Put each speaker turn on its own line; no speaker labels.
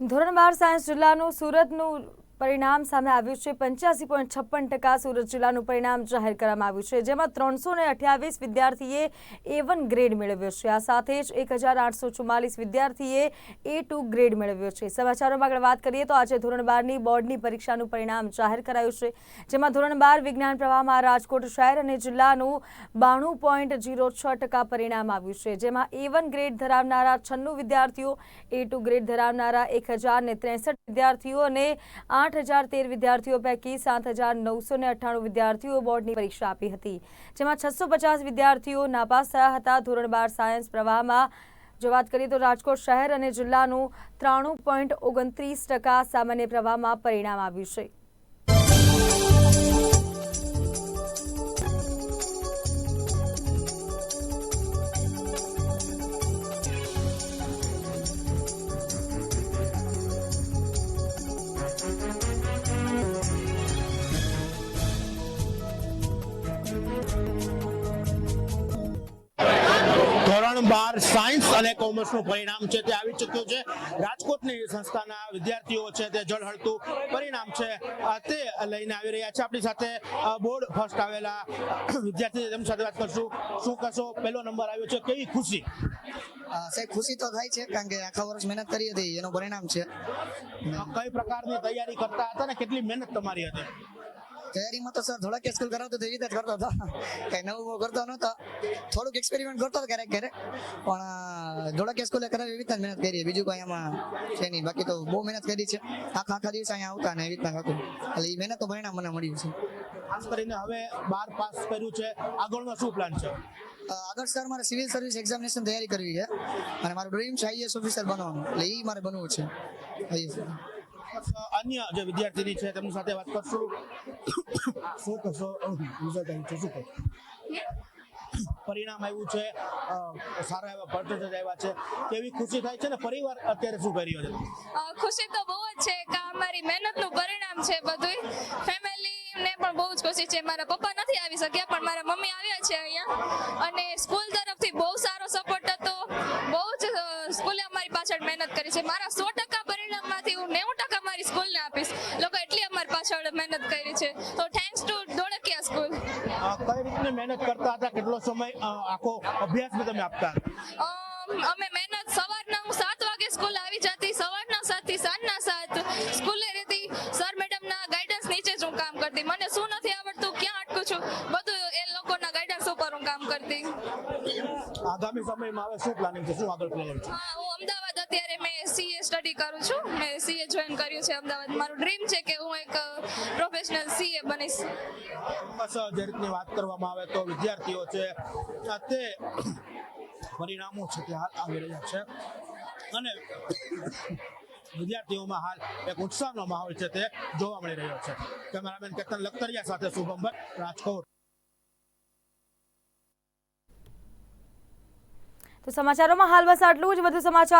ધોરણ બાર સાયન્સ જિલ્લાનું સુરતનું પરિણામ સામે આવ્યું છે. પંચ્યાસી પોઈન્ટ છપ્પન ટકા સુરત જિલ્લાનું પરિણામ જાહેર કરવામાં આવ્યું છે. જેમાં ત્રણસો ને અઠ્યાવીસ વિદ્યાર્થીએ એ વન ગ્રેડ મેળવ્યો છે. આ સાથે જ એક હજાર આઠસો ચુમ્માલીસ વિદ્યાર્થીએ એ ટુ ગ્રેડ મેળવ્યો છે. સમાચારોમાં આગળ વાત કરીએ તો આજે ધોરણ બારની બોર્ડની પરીક્ષાનું પરિણામ જાહેર કરાયું છે. જેમાં ધોરણ બાર વિજ્ઞાન પ્રવાહમાં રાજકોટ શહેર અને જિલ્લાનું બાણું પોઈન્ટ જીરો છ ટકા પરિણામ આવ્યું છે. જેમાં એ વન ગ્રેડ ધરાવનારા છન્નું વિદ્યાર્થીઓ એ ટુ ગ્રેડ ધરાવનારા એક હજાર ત્રેસઠ વિદ્યાર્થીઓ અને આઠ હજાર તેર વિદ્યાર્થીઓ પૈકી સાત હજાર નવસો ને અઠ્ઠાણું વિદ્યાર્થીઓ બોર્ડની પરીક્ષા આપી હતી, જેમાં છસો પચાસ વિદ્યાર્થીઓ નાપાસ થયા હતા. ધોરણ બાર સાયન્સ પ્રવાહમાં જો વાત કરીએ તો રાજકોટ શહેર અને જિલ્લાનું ત્રાણું પોઈન્ટ ઓગણત્રીસ ટકા સામાન્ય પ્રવાહમાં પરિણામ આવ્યું છે.
બાર સાયન્સ અને કોમર્સનું પરિણામ છે તે આવી ચૂક્યું છે. રાજકોટની સંસ્થાના વિદ્યાર્થીઓ છે તે જળહળતું પરિણામ છે. તે લઈને આવી રહ્યા છે. આપણી સાથે બોર્ડ ફર્સ્ટ આવેલા વિદ્યાર્થી તેમની સાથે વાત કરશું. શું કહેશો? પહેલો નંબર આવ્યો છે. કેવી ખુશી?
સાહેબ ખુશી તો થાય છે કારણ કે આખા વર્ષ મહેનત કરી હતી. એનું પરિણામ છે.
કઈ પ્રકારની તૈયારી કરતા હતા ને કેટલી મહેનત તમારી હતી?
તૈયારીમાં તો સર થોડાક સ્કૂલ કરાવતો એવી રીતે જ કરતો હતો. કઈ નવું કરતો નહોતો. થોડુંક એક્સપેરિમેન્ટ કરતો હતો ક્યારેક ક્યારેક. પણ ધોળક સ્કૂલે કરાવી એવી રીતના મહેનત કરી. બીજું કઈ આમાં છે નહીં. બાકી તો બહુ મહેનત કરી છે. આખા આખા દિવસ અહીંયા આવતા ને એવી રીતના હતું. એટલે એ મહેનત તો પરિણામ મને મળ્યું છે.
ખાસ કરીને હવે બાર પાસ કર્યું છે. આગળનો શું પ્લાન છે?
આગળ સર મારે સિવિલ સર્વિસ એક્ઝામિનેશન તૈયારી કરવી છે. અને મારું ડ્રીમ છે આઈએસ ઓફિસર બનવાનું. એટલે એ મારે બનવું છે. આઈએસ
અન્ય જે વિદ્યાર્થીની છે, તેમની સાથે વાત કરશું. શું કહેશો? રિઝલ્ટ આવ્યું છે, શું કહેશો પરિણામ આવ્યું છે. સારા એવા પર્સન્ટેજ આવ્યા છે. કેવી ખુશી થાય છે ને પરિવાર અત્યારે શું કરી રહ્યો છે?
ખુશી તો બહુ જ છે કે આ મારી મહેનતનું પરિણામ છે બધું ફેમિલીને પણ બહુ જ ખુશી છે. મારા પપ્પા નથી આવી શક્યા, પણ મારા મમ્મી આવ્યા છે અહીંયા. અને સ્કૂલ તરફથી બહુ સારો સપોર્ટ હતો. બહુ જ સ્કૂલે અમારી પાછળ મહેનત કરી છે. મારા સો ટકા પરિણામમાંથી હું નેવું ટકા મારી સ્કૂલને આપીશ લોકો એટલી અમારી પાછળ મહેનત કરી છે. તો થેન્ક્સ ટુ ધોળકિયા સ્કૂલ
કઈ રીતની મહેનત કરતા હતા? કેટલો સમય આખો અભ્યાસ બી તમે આપતા
અમે મહેનત સવારના હું સાત વાગે સ્કૂલ આવી જતી સવારના સાતથી સાંજના સાત સ્કૂલે રહેતી. સર મેડમના ગાઈડન્સ નીચે જ હું કામ કરતી. મને શું નથી આવડતું ક્યાં અટકું છું? બધું એ લોકોના ગાઈડન્સ ઉપર હું કામ કરતી.
આગામી સમયમાં હવે શું પ્લાનિંગ છે શું આગળ પ્લાનિંગ છે?
અત્યારે મેં સીએ સ્ટડી કરું છું. મેં સીએ જોઈન કર્યું છે અમદાવાદ. મારું ડ્રીમ છે કે હું એક પ્રોફેશનલ સીએ બનીશ.
બસ જે રીતની વાત કરવામાં આવે તો વિદ્યાર્થીઓ છે તે પરિણામો છે તે હાલ આવી રહ્યા છે. અને વિદ્યાર્થીઓમાં હાલ એક ઉત્સાહનો માહોલ છે તે જોવા મળી રહ્યો છે. કેમેરામેન કેતન લખતરિયા સાથે શુભમ ભટ્ટ રાજકોટ
તો સમાચારોમાં હાલ બસ આટલું જ. વધુ સમાચાર